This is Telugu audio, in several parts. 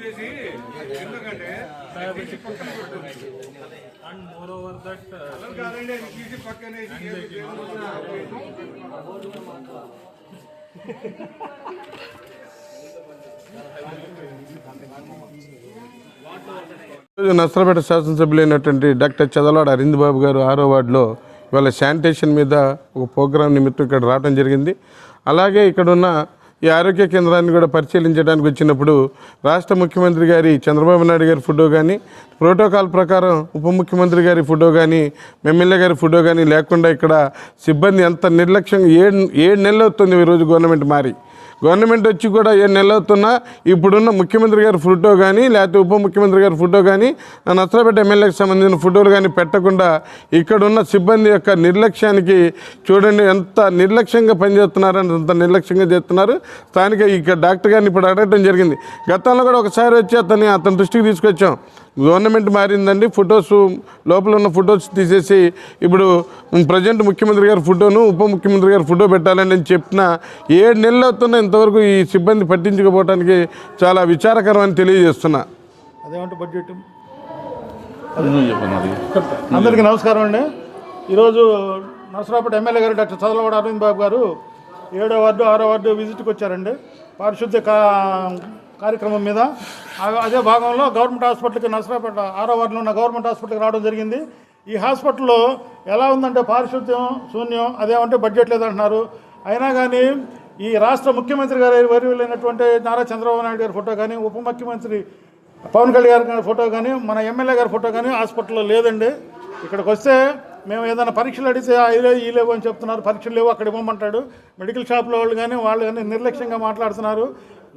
నేనన్నా పని మండలంలో and moreover that uh, ఈరోజు నసరపేట శాసనసభ్యులైనటువంటి డాక్టర్ చదలాడ అరింద్ బాబు గారు ఆరో వార్డులో ఇవాళ శానిటేషన్ మీద ఒక ప్రోగ్రాం నిమిత్తం ఇక్కడ రావడం జరిగింది. అలాగే ఇక్కడ ఉన్న ఈ ఆరోగ్య కేంద్రాన్ని కూడా పరిశీలించడానికి వచ్చినప్పుడు రాష్ట్ర ముఖ్యమంత్రి గారి చంద్రబాబు నాయుడు గారి ఫోటో కానీ ప్రోటోకాల్ ప్రకారం ఉప ముఖ్యమంత్రి గారి ఫోటో కానీ ఎమ్మెల్యే గారి ఫోటో కానీ లేకుండా ఇక్కడ సిబ్బంది ఎంత నిర్లక్ష్యంగా ఏడు ఏడు నెలలు అవుతుంది ఈరోజు గవర్నమెంట్ మారి. గవర్నమెంట్ వచ్చి కూడా ఏ నెలలు ఇప్పుడున్న ముఖ్యమంత్రి గారి ఫోటో కానీ లేకపోతే ఉప ముఖ్యమంత్రి గారి ఫోటో కానీ నచ్చరపేట ఎమ్మెల్యేకి సంబంధించిన ఫోటోలు కానీ పెట్టకుండా ఇక్కడున్న సిబ్బంది యొక్క నిర్లక్ష్యానికి చూడండి ఎంత నిర్లక్ష్యంగా పనిచేస్తున్నారని అంత నిర్లక్ష్యంగా చేస్తున్నారు. స్థానిక ఇక్కడ డాక్టర్ గారిని ఇప్పుడు అడగటం జరిగింది. గతంలో కూడా ఒకసారి వచ్చి అతన్ని అతని దృష్టికి తీసుకొచ్చాం. గవర్నమెంట్ మారిందండి. ఫొటోస్ లోపల ఉన్న ఫొటోస్ తీసేసి ఇప్పుడు ప్రజెంట్ ముఖ్యమంత్రి గారి ఫోటోను ఉప ముఖ్యమంత్రి గారి ఫోటో పెట్టాలని అని చెప్పిన ఏడు నెలలు అవుతున్నా ఇంతవరకు ఈ సిబ్బంది పట్టించుకోపోవడానికి చాలా విచారకరం అని తెలియజేస్తున్నా. అదేమంటే బడ్జెట్? అందరికీ నమస్కారం అండి. ఈరోజు నరసరావుపేట ఎమ్మెల్యే గారు డాక్టర్ చదలవాడ అరవింద్ బాబు గారు ఏడో వార్డు ఆరో వార్డు విజిట్కి వచ్చారండి. పారిశుద్ధ్య కార్యక్రమం మీద. అదే భాగంలో గవర్నమెంట్ హాస్పిటల్కి నర్సరాపేట ఆరో వార్డులో ఉన్న గవర్నమెంట్ హాస్పిటల్కి రావడం జరిగింది. ఈ హాస్పిటల్లో ఎలా ఉందంటే పారిశుద్ధ్యం శూన్యం అదేమంటే బడ్జెట్ లేదంటున్నారు. అయినా కానీ ఈ రాష్ట్ర ముఖ్యమంత్రి గారి వర్యులైనటువంటి నారా చంద్రబాబు నాయుడు గారి ఫోటో కానీ ఉప ముఖ్యమంత్రి పవన్ కళ్యాణ్ గారి ఫోటో కానీ మన ఎమ్మెల్యే గారి ఫోటో కానీ హాస్పిటల్లో లేదండి. ఇక్కడికి వస్తే మేము ఏదైనా పరీక్షలు అడిగితే "ఆ, ఈ లేవు అని చెప్తున్నారు. పరీక్షలు లేవు అక్కడ ఇవ్వమంటాడు. మెడికల్ షాప్లో వాళ్ళు కానీ వాళ్ళు కానీ నిర్లక్ష్యంగా మాట్లాడుతున్నారు.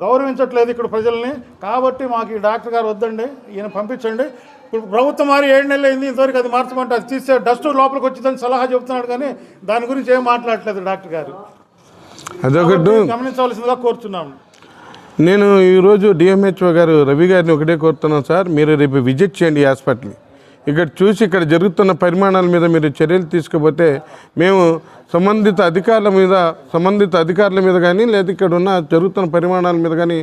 గౌరవించట్లేదు ఇక్కడ ప్రజల్ని. కాబట్టి మాకు ఈ డాక్టర్ గారు వద్దండి ఈయన పంపించండి. ఇప్పుడు ప్రభుత్వం మారి ఏడు నెలలు అయింది ఇంతవరకు అది మార్చమంటే అది తీసే డస్ట్ లోపలికి వచ్చిందని సలహా చెబుతున్నాడు కానీ దాని గురించి ఏం మాట్లాడట్లేదు డాక్టర్ గారు. అదొకటి. గమనించవలసిందిగా కోరుతున్నాము నేను ఈరోజు డిఎంహెచ్ఓ గారు రవి గారిని ఒకటే కోరుతున్నాను సార్ మీరు రేపు విజిట్ చేయండి హాస్పిటల్ని. ఇక్కడ చూసి ఇక్కడ జరుగుతున్న పరిమాణాల మీద మీరు చర్యలు తీసుకపోతే మేము సంబంధిత అధికారుల మీద సంబంధిత అధికారుల మీద కానీ లేదా ఇక్కడ ఉన్న జరుగుతున్న పరిమాణాల మీద కానీ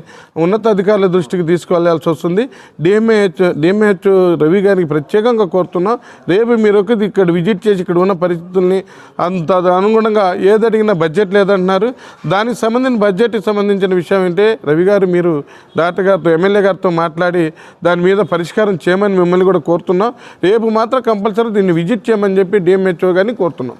ఉన్నత అధికారుల దృష్టికి తీసుకువెళ్ళాల్సి వస్తుంది. డిఎంఏహెచ్ డిఎంఏహెచ్ రవి గారికి ప్రత్యేకంగా కోరుతున్నాం రేపు మీరు ఒకటి ఇక్కడ విజిట్ చేసి ఇక్కడ ఉన్న పరిస్థితుల్ని అంత అనుగుణంగా ఏదడిగినా బడ్జెట్ లేదంటున్నారు. దానికి సంబంధించిన బడ్జెట్కి సంబంధించిన విషయం ఏంటంటే రవి గారు మీరు డాక్టర్ గారితో ఎమ్మెల్యే గారితో మాట్లాడి దాని మీద పరిష్కారం చేయమని మిమ్మల్ని కూడా కోరుతున్నాం. రేపు మాత్రం కంపల్సరీ దీన్ని విజిట్ చేయమని చెప్పి డిఎంహెచ్ఓ గారిని కోరుతున్నాం.